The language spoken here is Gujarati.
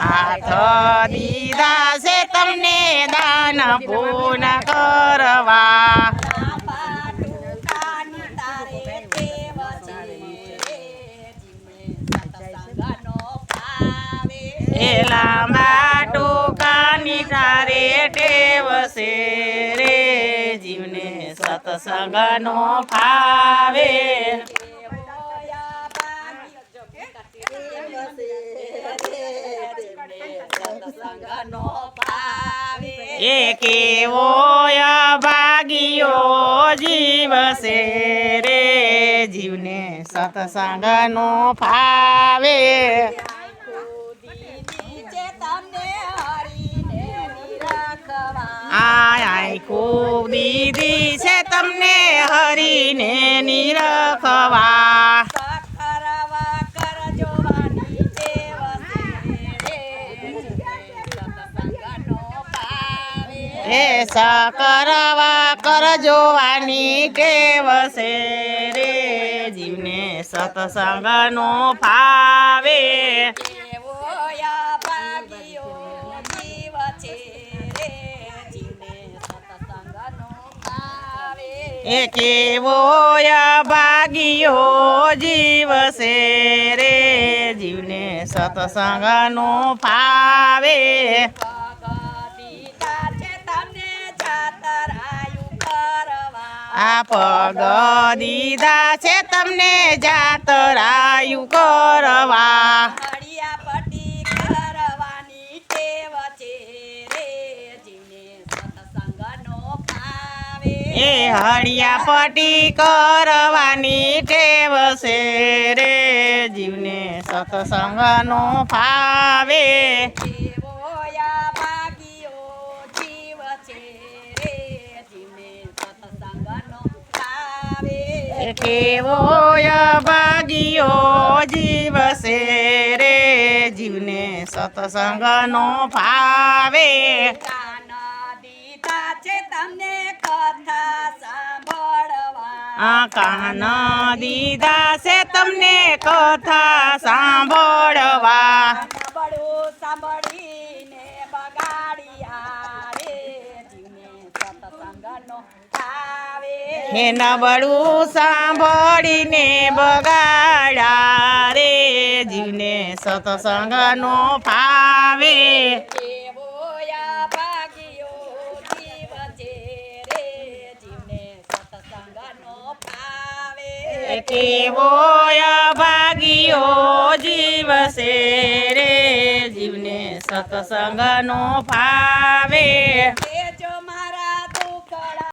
હાથ દીધા તમને દાન પૂન કરવા. લાંબા ટૂંકાની તારે ટેવ છે રે જીવને સત્સંગનો એ લાંબા ટૂંકાની તારે ટેવ છે રે જીવને સતસંગનો ફાવે એ કેવો ભાગ્યો જીવશે રે, જીવને સત્સંગનો ફાવે. આય ખૂબ દીદી છે તમને હરીને નિરખવા. એ કરવા કર જોવાની ટેવ છે રે જીવને સતસંગનો ફાવે. એ કેવો ભાગ્યો જીવ છે રે, જીવને સતસંગનો ફાવે. આ પગ દીધા છે તમને જાતરાયું કરવા. હળિયાપટ્ટી કરવાની ટેવ છે રે જીવને સત્સંગનો ફાવે. એ હળિયા પટી કરવાની ટેવ છે રે જીવને સત્સંગનો ફાવે. ભાવે એ કેવો ભાગ્યો જીવ છે રે. જીવને સત્સંગનો કાન છે તમને કાન દીધા છે તમને કથા સાંભળવા. સાંભળીને બગાડિયા ભાવે હે નબળું સાંભળીને બગાડા રે. જીવને સત્સંગનો ફાવે. કેવોયા ભાગ્યો જીવ છે રે. જીવને સત્સંગનો ભાવે એ કેવો ભાગ્યો જીવ છે રે. જીવને સત્સંગનો ફાવે.